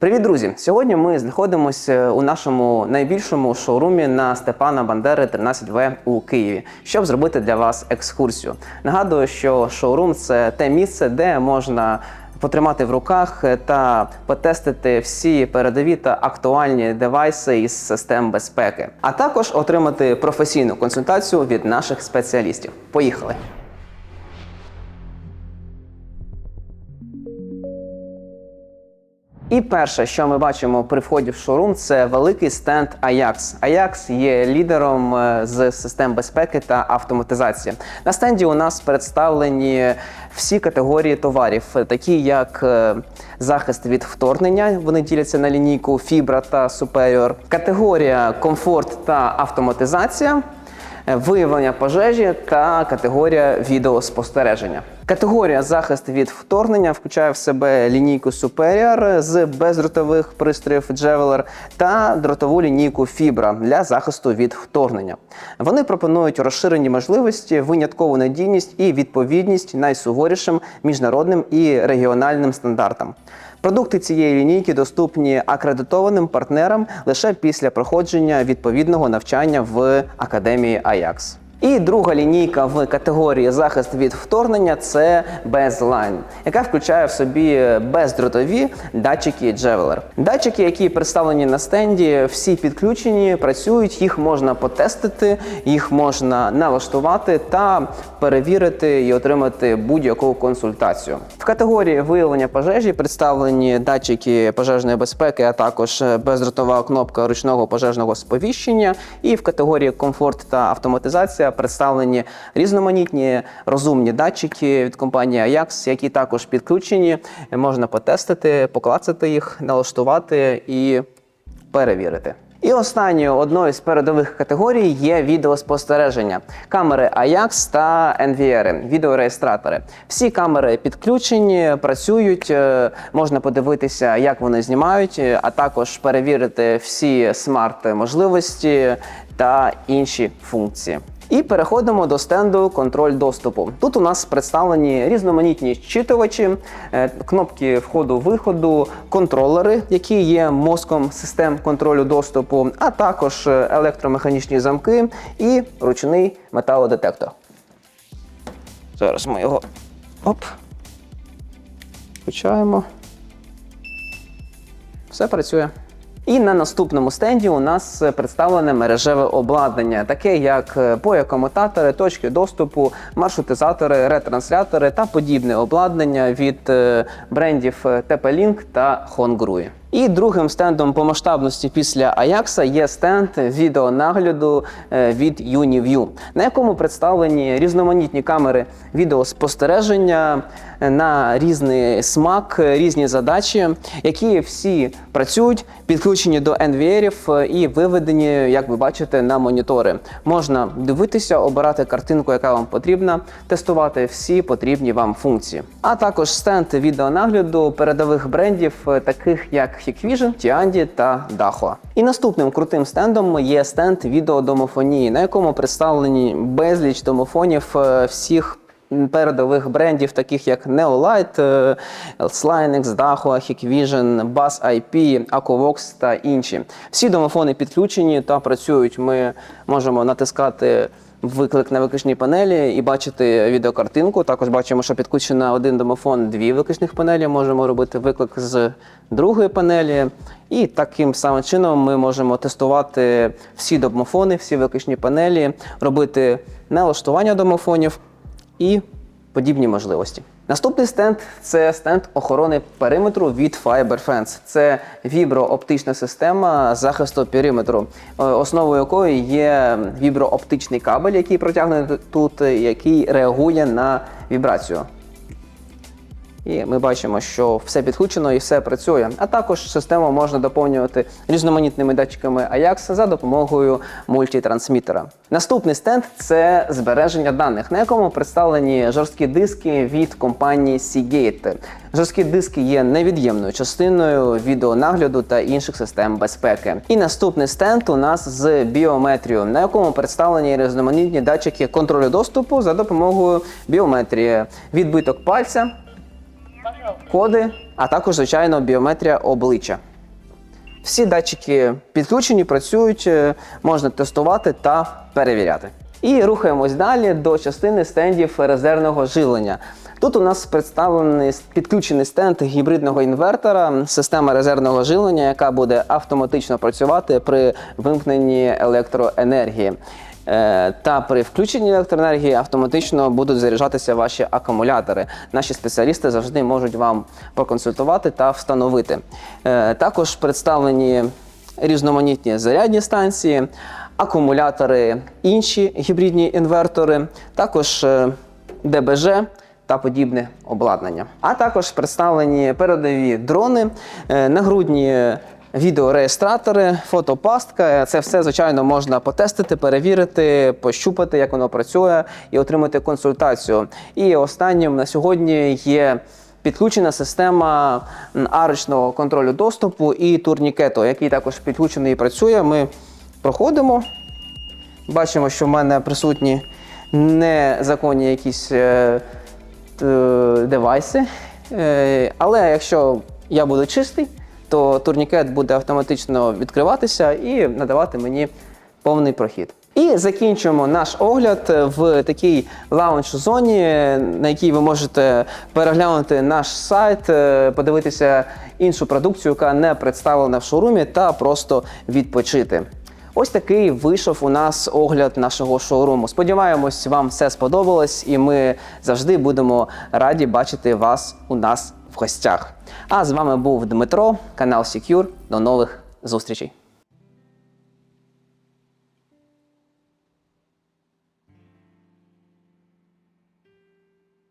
Привіт, друзі! Сьогодні ми знаходимося у нашому найбільшому шоурумі на Степана Бандери 13В у Києві, щоб зробити для вас екскурсію. Нагадую, що шоурум це те місце, де можна потримати в руках та потестити всі передові та актуальні девайси із систем безпеки, а також отримати професійну консультацію від наших спеціалістів. Поїхали! І перше, що ми бачимо при вході в шоурум, це великий стенд Ajax. Ajax є лідером е, з систем безпеки та автоматизації. На стенді у нас представлені всі категорії товарів, такі як е, захист від вторгнення. Вони діляться на лінійку Fibra та Superior, категорія комфорт та автоматизація. е, Виявлення пожежі та категорія відеоспостереження. Категорія захист від вторгнення включає в себе лінійку Superior з бездротових пристроїв Javeler та дротову лінійку Fibra для захисту від вторгнення. Вони пропонують розширені можливості, виняткову надійність і відповідність найсуворішим міжнародним і регіональним стандартам. Продукти цієї лінійки доступні акредитованим партнерам лише після проходження відповідного навчання в академії Ajax. І друга лінійка в категорії захист від вторгнення це Безлайн, яка включає в собі бездротові датчики Javeler. Датчики, які представлені на стенді, всі підключені, працюють, їх можна потестити, їх можна налаштувати та перевірити і отримати будь-яку консультацію. В категорії виявлення пожежі представлені датчики пожежної безпеки, а також бездротова кнопка ручного пожежного сповіщення. І в категорії комфорт та автоматизація представлені різноманітні розумні датчики від компанії Ajax, які також підключені. Можна потестити, поклацати їх, налаштувати і перевірити. І останньою одною з передових категорій є відеоспостереження, камери Ajax та NVR, відеореєстратори. Всі камери підключені, працюють, е, можна подивитися, як вони знімають, е, а також перевірити всі смарт-можливості та інші функції. І переходимо до стенду контроль доступу. Тут у нас представлені різноманітні щитувачі, е, кнопки входу-виходу, контролери, які є мозком систем контролю доступу, а також е, електромеханічні замки і ручний металодетектор. Зараз ми його оп. Включаємо. Все працює. І на наступному стенді у нас представлене мережеве обладнання, таке як е, боєкомутатори, точки доступу, маршрутизатори, ретранслятори та подібне обладнання від е, брендів TP-Link та Hongrui. І другим стендом по масштабності після Ajax є стенд відеонагляду е, від UniView, на якому представлені різноманітні камери відеоспостереження е, на різний смак, е, різні задачі, які всі працюють, підключені до NVR і виведені, як ви бачите, на монітори. Можна дивитися, обирати картинку, яка вам потрібна, тестувати всі потрібні вам функції. А також стенд відеонагляду передових брендів, таких як Hikvision, Tiandi та Dahua. І наступним крутим стендом є стенд відеодомофонії, на якому представлені безліч домофонів е, всіх передових брендів, таких як Neolight, е, Slinex, Dahua, Hikvision, Bass IP, Acovox та інші. Всі домофони підключені та працюють. Ми можемо натискати виклик на виключній панелі і бачити відеокартинку. Також бачимо, що підключено один домофон, дві виключних панелі. Можемо робити виклик з другої панелі. І таким самим чином ми можемо тестувати всі домофони, всі виключні панелі, робити налаштування домофонів і подібні можливості. Наступний стенд це стенд охорони периметру від FiberFence. Це віброоптична система захисту периметру, е, основою якої є віброоптичний кабель, який протягнений тут, який реагує на вібрацію. І ми бачимо, що все підключено і все працює. А також систему можна доповнювати різноманітними датчиками Ajax за допомогою мультитрансмітера. Наступний стенд це збереження даних, на якому представлені жорсткі диски від компанії Seagate. Жорсткі диски є невід'ємною частиною відеонагляду та інших систем безпеки. І наступний стенд у нас з біометрією, на якому представлені різноманітні датчики контролю доступу за допомогою біометрії, відбиток пальця коди, а також, звичайно, біометрія обличчя. Всі датчики підключені, працюють, е, можна тестувати та перевіряти. І рухаємось далі до частини стендів резервного живлення. Тут у нас представлений підключений стенд гібридного інвертора, система резервного живлення, яка буде автоматично працювати при вимкненні електроенергії. Е, Та при включенні електроенергії автоматично будуть заряджатися ваші акумулятори. Наші спеціалісти завжди можуть вам проконсультувати та встановити. Е, Також представлені різноманітні зарядні станції, акумулятори, інші гібридні інвертори, також е, ДБЖ та подібне обладнання. А також представлені передові дрони, нагрудні відеореєстратори, фотопастка. Це все, звичайно, можна потестити, перевірити, пощупати, як воно працює, і отримати консультацію. І останнім на сьогодні є. Підключена система арочного контролю доступу і турнікету, який також підключений і працює. Ми проходимо. Бачимо, що в мене присутні незаконні якісь е, т- девайси. Е, але якщо я буду чистий, то турнікет буде автоматично відкриватися і надавати мені повний прохід. І закінчуємо наш огляд в такій лаунж-зоні, на якій ви можете переглянути наш сайт, е, подивитися іншу продукцію, яка не представлена в шоурумі, та просто відпочити. Ось такий вийшов у нас огляд нашого шоуруму. Сподіваємось, вам все сподобалось, і ми завжди будемо раді бачити вас у нас в гостях. А з вами був Дмитро, канал Secure. До нових зустрічей.